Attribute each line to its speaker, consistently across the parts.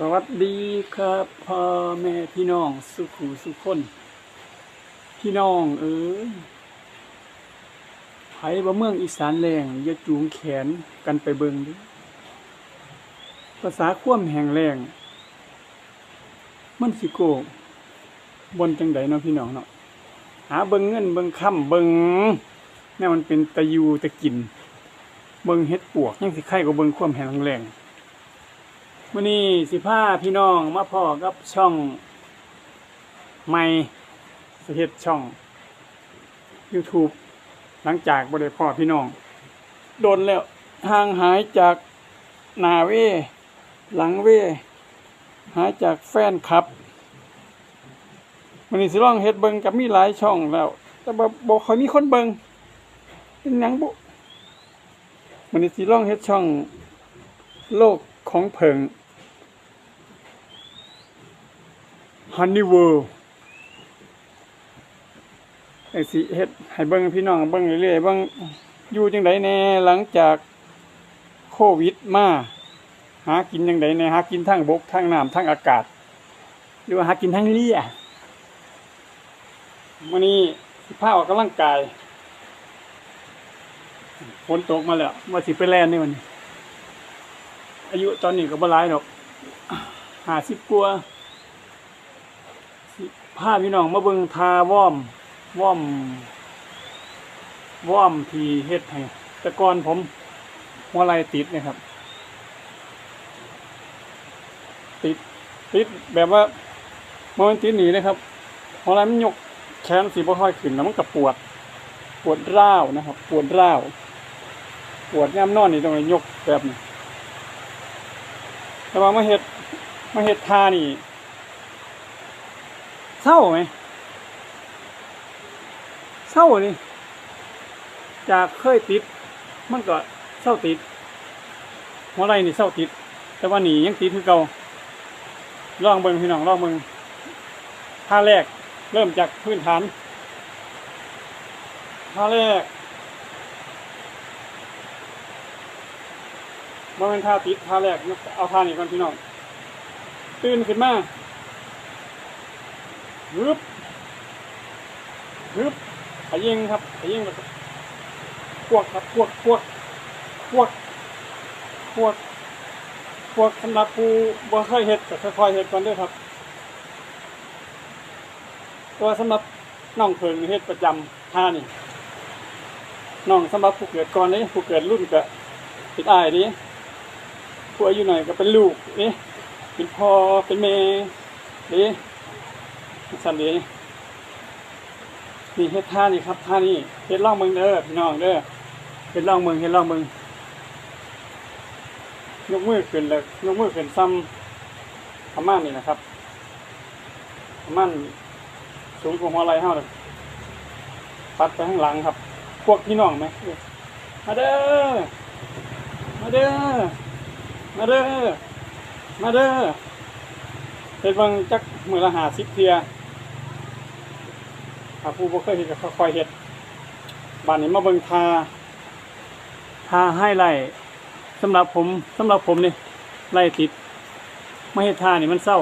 Speaker 1: สวัสดีครับพ่อแม่พี่น้องสุขูสุขคน พี่น้องเอ้ยไผบ่เมืองอีสานแรงอย่าจูงแขนกันไปเบิงดิภาษาคว่ำแห่งแรง มันสิโกบนจังใดเนาะพี่น้องเนาะหาเบิงเงินเบิงค่ำเบิงแม่มันเป็นตะยูตะกิน เบิงเฮ็ดปวกยังสิไข่ก็เบิงคว่ำแห่งแรง มื่อนี้สิพาพี่น้องมาพ่อกับช่องใหม่สเฮ็ดช่อง YouTube หลังจากบ่ได้พ่อพี่น้อง โดนแล้วห่างหายจากนาเว หลังเว หายจากแฟนคลับมื่อนี้สิลองเฮ็ดเบิงกับมีหลายช่องแล้ว แต่บ่บ่ค่อยมีคนเบิงเป็นหยังบุมื่อนี้สิลองเฮ็ดช่อง โลกของเพิง ฮันนี่เวิลด์ไอ้สิเฮ็ดให้เบิ่งพี่น้องเบิ่งเรื่อยๆเบิ่งอยู่จังไดแน่หลังจากโควิดมาหากินจังไดแน่หากินทั้งบกทั้งน้ำทั้งอากาศ หรือว่าหากินทั้งเลียมื้อนี้สิพาออกกำลังกายฝนตกมาแล้วว่าสิไปแล่นนี่มันอายุตอนนี้ก็บ่หลายดอกห้าสิบกว่า สิพาพี่น้องมาเบิงทาว่อมว่อมว่อมทีเฮ็ดให้แต่ก่อนผมหัวไหลติดนะครับ ติดติดแบบว่ามันติดหนีนะครับหัวไหลมันยกแขนสีบ่ค่อยขึ้นแล้วมันก็ปวด ปวดร้าวนะครับ ปวดร้าวปวดย่ำนอนนี่ต้องยกแบบนี้แต่ว่ามาเห็ดมาเห็ดทานี่ เศร้าไหมเศร้านี่จากเคยติด มันก็เศร้าติดหัวไรนี่เศร้าติด แต่ว่าหนียังติดคือเก่าลองเบิ่งพี่น้องลองเบิ่งท่าแรกเริ่มจากพื้นฐานท่าแรกมันเป็นท่าติดท่าแรกเอาท่านี้ก่อนพี่น้องตื่นขึ้นมา ฮึบฮึบขยิงครับขยิงแบบพวกครับพวกพวกพวกพวกพวกสำหรับผู้บ่เคยเห็ดก็ค่อยๆเห็ดก่อนด้วยครับตัวสำหรับน้องเพิงเฮ็ดประจำท่านี่น้องสำหรับผู้เกิดก่อนนี่ผู้เกิดรุ่นก็ติดอายนี่ผู้อายุหน่อยก็เป็นลูกเอ๊ะเป็นพ่อเป็นแม่เอ๊ะ สันเดนี่เฮ็ดท่านี่ครับท่านี่เฮ็ดล่องเมืองเด้อพี่น้องเด้อเฮ็ดล่องเมืองเฮ็ดล่องเมืองยกมือขึ้นเลยยกมือขึ้นซ้ำประมาณนี้นะครับประมาณสูงกว่าหัวไหล่เฮาเลยปัดไปข้างหลังครับ พวกพี่น้องไหมมาเด้อมาเด้อมาเด้อมาเด้อ เฮ็ดเบิ่งจักมือละหาสิบเทียถ้าผู้บ่เคยเฮ็ดก็ค่อยเฮ็ดบ้านนี้มาเบิ่งทาทาให้ไล่สำหรับผมสำหรับผมนี่ไล่ติดไม่เฮ็ดทานี่มันเศร้า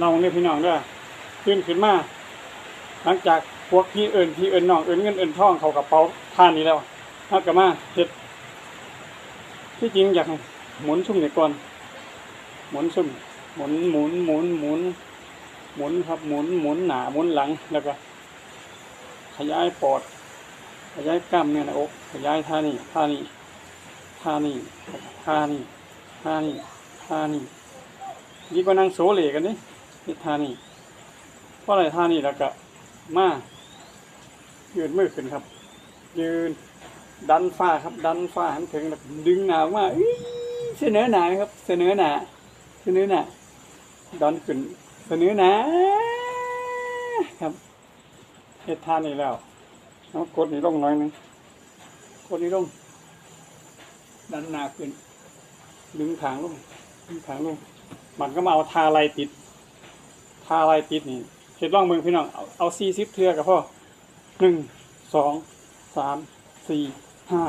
Speaker 1: ลองนี่พี่น้องเด้อขึ้นขึ้นมาหลังจากพวกพี่เอิ้นพี่เอิ้นน้องเอิ้นเงินเอิ้นทองเขากระเป๋าทานนี้แล้วเฮาก็มาเฮ็ดที่จริงอยากให้หมุนชุ่มเนี่ยก่อนหมุนชุ่ม หมุนหมุนหมุนหมุนหมุนครับหมุนหมุนหนาหมุนหลังแล้วก็ ขยายปอด ขยายกล้ามเนื้อหน้าอกขยายท่านี่ท่านี่ท่านี่ท่านี่ท่านี่ท่านี่ดีกว่านั่งโซเลกันนี่นี่ท่านี่เพราะอะไรท่านี่แล้วก็มายืนมือขึ้นครับ ยืน ดันฝ้าครับ ดันฝ้าหันถึงแล้วดึงหนาวมาอื้อเสนอหนาครับ เสนอหนาเสนอหนา ดันขึ้นเสนอนาครับเฮ็ดทานนี่แล้วเอากดนี่ลงน่อยนึงกดนี่ลงดันหนาขึ้นดึงถางลงดึงถางลงมันก็มาเอาทาลายติด ทาลายติดนี่เฮ็ดร่องเมืองพี่น้องเอาเอาสี่สิบเทือกับพ่อหนึ่งสองสามสี่ห้า